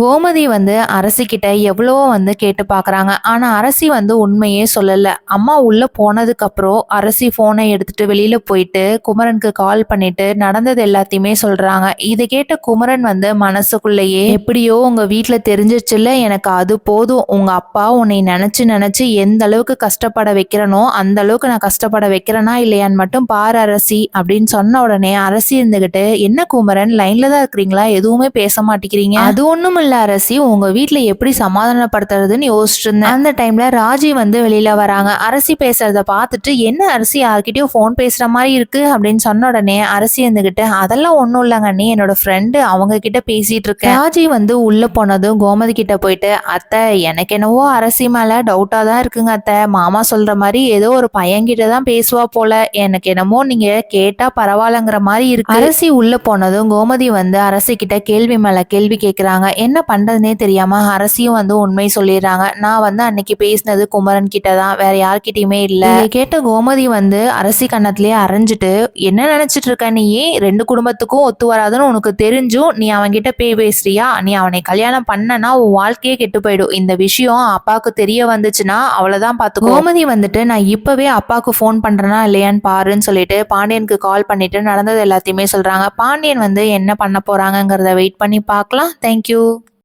கோமதி வந்து அரசிக்கிட்ட எவ்வளவோ வந்து கேட்டு பார்க்குறாங்க ஆனால் அரசி வந்து உண்மையே சொல்லலை. அம்மா உள்ளே போனதுக்கப்புறம் அரசி ஃபோனை எடுத்துட்டு வெளியில் போயிட்டு குமரனுக்கு கால் பண்ணிட்டு நடந்தது எல்லாத்தையுமே சொல்கிறாங்க இதை கேட்ட குமரன் வந்து மனசுக்குள்ளேயே எப்படியோ உங்கள் வீட்டில் தெரிஞ்சிச்சுல்ல எனக்கு அது போதும். உங்கள் அப்பா உன்னை நினச்சி நினச்சி எந்த அளவுக்கு கஷ்டப்பட வைக்கிறனோ அந்த அளவுக்கு நான் கஷ்டப்பட வைக்கிறேனா இல்லையான்னு மட்டும் பார் அரசி அப்படின்னு சொன்ன உடனே அரசி இருந்துக்கிட்டு என்ன குமரன் லைனில் தான் இருக்கிறீங்களா? எதுவுமே பேச மாட்டேங்கிறீங்க. அது ஒன்றும் உள்ள அரசி உங்க வீட்டுல எப்படி சமாதானப்படுத்துறதுன்னு யோசிச்சுட்டு இருந்தேன் அந்த டைம்ல ராஜி வந்து வெளியில வராங்க. அரசி பேசுறத பார்த்துட்டு என்ன அரசி? யார்கிட்டயும் ஃபோன் பேசுற மாதிரி இருக்கு அப்படின்னு சொன்ன உடனே அரசி இருந்துகிட்டு அதெல்லாம் ஒன்றும் இல்லைங்க நீ என்னோட ஃப்ரெண்டு அவங்க கிட்ட பேசிட்டு இருக்கேன். ராஜி வந்து உள்ள போனதும் கோமதி கிட்ட போயிட்டு அத்தை எனக்கு என்னவோ அரசி மேல டவுட்டா தான் இருக்குங்க அத்தை. மாமா சொல்ற மாதிரி ஏதோ ஒரு பையன்கிட்ட தான் பேசுவா போல. எனக்கு என்னமோ நீங்க கேட்டா பரவாயில்லங்கிற மாதிரி இருக்கு. அரசி உள்ள போனதும் கோமதி வந்து அரசி கிட்ட கேள்வி மேல கேள்வி கேக்குறாங்க. என்ன பண்றதுனே தெரியாம அரசியும் வந்து உண்மை சொல்லிடுறாங்க. நான் வந்து அன்னைக்கு பேசினது குமரன் கிட்ட தான் வேற யார்கிட்டயுமே இல்ல. கேட்ட கோமதி வந்து அரசி கண்ணத்திலேயே அரைஞ்சிட்டு என்ன நினைச்சிட்டு இருக்க நீ? ரெண்டு குடும்பத்துக்கும் ஒத்து வராதுன்னு உனக்கு தெரிஞ்சும் நீ அவன்கிட்ட பேய் பேசுறியா? நீ அவனை கல்யாணம் பண்ணனா உன் வாழ்க்கையே கெட்டு போயிடும். இந்த விஷயம் அப்பாவுக்கு தெரிய வந்துச்சுன்னா அவ்வளவுதான் பார்த்து கோமதி வந்துட்டு நான் இப்பவே அப்பாவுக்கு ஃபோன் பண்றேனா இல்லையான்னு பாருன்னு சொல்லிட்டு பாண்டியனுக்கு கால் பண்ணிட்டு நடந்தது எல்லாத்தையுமே சொல்றாங்க. பாண்டியன் வந்து என்ன பண்ண போறாங்கங்கிறத வெயிட் பண்ணி பார்க்கலாம். தேங்க்யூ